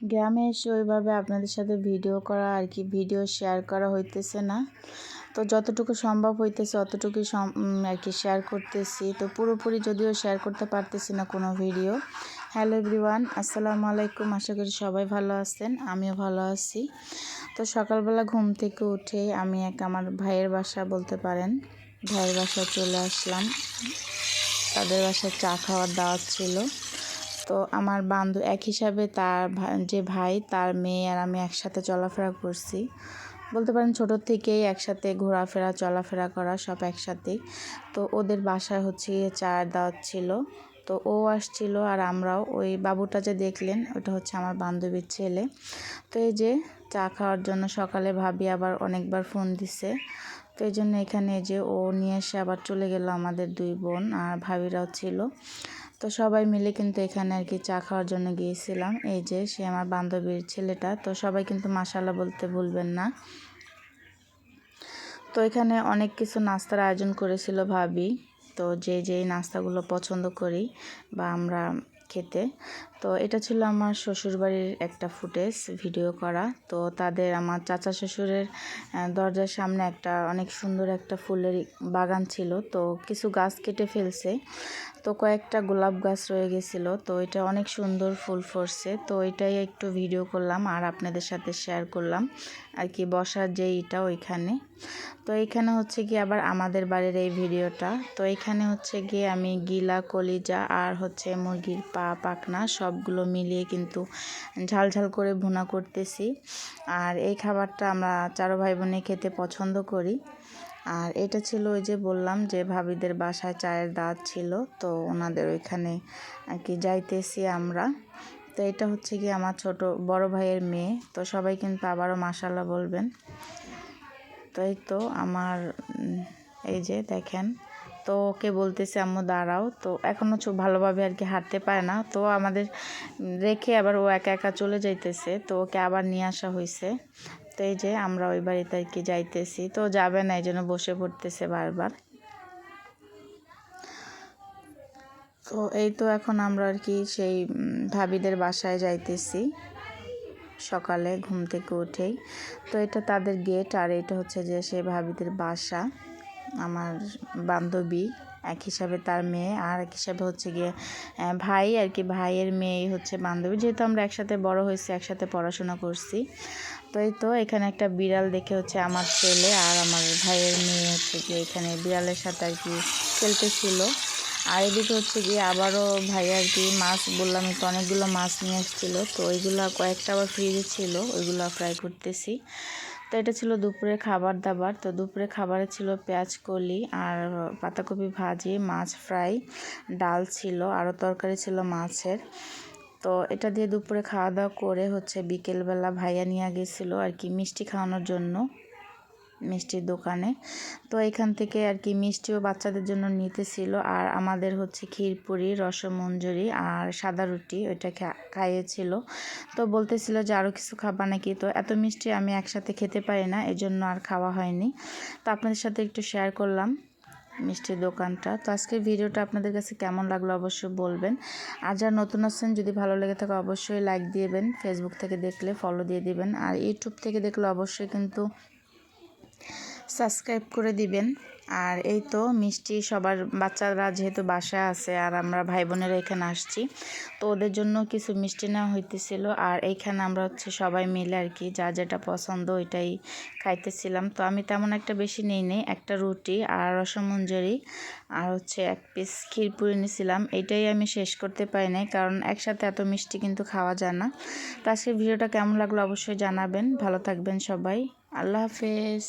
গ্রামে এসে ওইভাবে আপনাদের সাথে ভিডিও করা আর কি ভিডিও শেয়ার করা হইতেছে না। তো যতটুকু সম্ভব হইতেছে অতটুকুই আর কি শেয়ার করতেছি। তো পুরোপুরি যদিও শেয়ার করতে পারতেছি না কোনো ভিডিও হ্যালো এভরিওয়ান আসসালামু আলাইকুম। আশা করি সবাই ভালো আছেন, আমিও ভালো আছি। তো সকালবেলা ঘুম থেকে উঠে আমি এক আমার ভাইয়ের বাসা বলতে পারেন, ভাইয়ের বাসায় চলে আসলাম। তাদের বাসায় চা খাওয়ার দাওয়াত ছিল। তো আমার বান্ধব, এক হিসাবে তার যে ভাই, তার মেয়ে আর আমি একসাথে চলাফেরা করছি। বলতে পারেন ছোটোর থেকেই একসাথে ঘোরাফেরা, চলাফেরা করা সব একসাথেই। তো ওদের বাসায় হচ্ছে চায়ের দাওয়াত ছিল। তো ও আসছিল আর আমরাও, ওই বাবুটা যে দেখলেন, ওটা হচ্ছে আমার বান্ধবীর ছেলে। তো এই যে চা খাওয়ার জন্য সকালে ভাবি আবার অনেকবার ফোন দিছে। তো এই জন্য এখানে যে ও নিয়ে এসে আবার চলে গেল আমাদের দুই বোন আর ভাবিরাও ছিল। তো সবাই মিলে কিন্তু এখানে আর কি চা খাওয়ার জন্য গিয়েছিলাম। এই যে সে আমার বান্ধবীর ছেলেটা, তো সবাই কিন্তু মাসাল্লাহ বলতে ভুলবেন না। তো এখানে অনেক কিছু নাস্তার আয়োজন করেছিল ভাবি। তো যে যেই নাস্তাগুলো পছন্দ করি বা আমরা খেতে। তো এটা ছিল আমার শ্বশুরবাড়ির একটা ফুটেজ ভিডিও করা। তো তাদের আমার চাচা শ্বশুরের দরজার সামনে একটা অনেক সুন্দর একটা ফুলের বাগান ছিল। তো কিছু গাছ কেটে ফেলছে। তো কয়েকটা গোলাপ গাছ রয়ে গেছিল। তো এটা অনেক সুন্দর ফুল ফরছে। তো এটাই একটু ভিডিও করলাম আর আপনাদের সাথে শেয়ার করলাম। আর কি বসার যে ইটা ওইখানে। তো এইখানে হচ্ছে গিয়ে আবার আমাদের বাড়ির এই ভিডিওটা। তো এখানে হচ্ছে গিয়ে আমি গিলা, কলিজা আর হচ্ছে মুরগির পা পাকনা সবগুলো মিলিয়ে কিন্তু ঝাল ঝাল করে ভুনা করতেছি। আর এই খাবারটা আমরা চারো ভাই বোনে খেতে পছন্দ করি। আর এটা ছিল ওই যে বললাম যে ভাবিদের বাসায় চায়ের দাঁত ছিল, তো ওনাদের ওইখানে আর কি যাইতেছি আমরা। তো এটা হচ্ছে কি আমার ছোট বড় ভাইয়ের মেয়ে, তো সবাই কিন্তু আবারও মাসাল্লাহ বলবেন। তো এই তো আমার এই যে দেখেন, তো ওকে বলতেছে, আম্মু, দাঁড়াও। তো এখনও চো ভালোভাবে আর কি হাঁটতে পারে না। তো আমাদের রেখে আবার ও একা একা চলে যাইতেছে। তো ওকে আবার নিয়ে আসা হয়েছে তো এই যে আমরা ওই বাড়িতে আর কি যাইতেছি। তো যাবে না, এই জন্য বসে পড়তেছে বারবার। তো এই তো এখন আমরা আর কি সেই ভাবিদের বাসায় যাইতেছি। সকালে ঘুম থেকে উঠেই। তো এটা তাদের গেট আর এটা হচ্ছে যে সে ভাবিদের বাসা। আমার বান্ধবী, এক হিসাবে তার মেয়ে আর এক হিসাবে হচ্ছে গিয়ে ভাই আর কি, ভাইয়ের মেয়ে হচ্ছে বান্ধবী। যেহেতু আমরা একসাথে বড় হয়েছি, একসাথে পড়াশোনা করছি। তো এই তো এখানে একটা বিড়াল দেখে হচ্ছে আমার ছেলে আর আমার ভাইয়ের মেয়ে হচ্ছে গিয়ে এখানে বিড়ালের সাথে আর কি খেলতেছিল। আর এদিকে হচ্ছে গিয়ে আবারও ভাই আর কি মাছ, বললাম তো অনেকগুলো মাছ নিয়ে এসেছিল। তো ওইগুলো কয়েকটা আবার ফ্রিজে ছিল, ওইগুলো ফ্রাই করতেছি। তো এটা ছিল দুপুরে খাবার দাবার। তো দুপুরে খাবারে ছিল পেঁয়াজ কলি আর পাতাকপি ভাজি, মাছ ফ্রাই ডাল ছিল, আরও তরকারি ছিল মাছের। তো এটা দিয়ে দুপুরে খাওয়া দাওয়া করে হচ্ছে বিকেলবেলা ভাইয়া নিয়ে গেছিল আর কি মিষ্টি খাওয়ানোর জন্য। মিষ্টির দোকানে। তো এখান থেকে আর কি মিষ্টিও বাচ্চাদের জন্য নিতেছিল। আর আমাদের হচ্ছে ক্ষীরপুরি, রসমঞ্জুরি আর সাদা রুটি ওইটা খাইয়েছিল। তো বলতেছিল যে আরও কিছু খাবা নাকি? তো এত মিষ্টি আমি একসাথে খেতে পারি না, এজন্য আর খাওয়া হয়নি। তো আপনাদের সাথে একটু শেয়ার করলাম মিষ্টির দোকানটা। তো আজকের ভিডিওটা আপনাদের কাছে কেমন লাগল অবশ্যই বলবেন। আর যারা নতুন আছেন, যদি ভালো লেগে থাকে অবশ্যই লাইক দিয়েবেন ফেসবুক থেকে দেখলে ফলো দিয়ে দিবেন। আর ইউটিউব থেকে দেখলে অবশ্যই কিন্তু সাবস্ক্রাইব করে দিবেন। আর এই তো মিষ্টি সবার বাচ্চারা যেহেতু বাসায় আছে আর আমরা ভাই বোনেরা এখানে আসছি, তো ওদের জন্য কিছু মিষ্টি নেওয়া হইতেছিল। আর এইখানে আমরা হচ্ছে সবাই মিলে আর কি যা যেটা পছন্দ ওইটাই খাইতেছিলাম। তো আমি তেমন একটা বেশি নেই নেই, একটা রুটি আর রসমঞ্জরি আর হচ্ছে এক পিস ক্ষীরপুরি নিয়েছিলাম এটাই আমি শেষ করতে পারি নাই কারণ একসাথে এত মিষ্টি কিন্তু খাওয়া যায় না। তো আজকের ভিডিওটা কেমন লাগল অবশ্যই জানাবেন। ভালো থাকবেন সবাই। আল্লাহ হাফেজ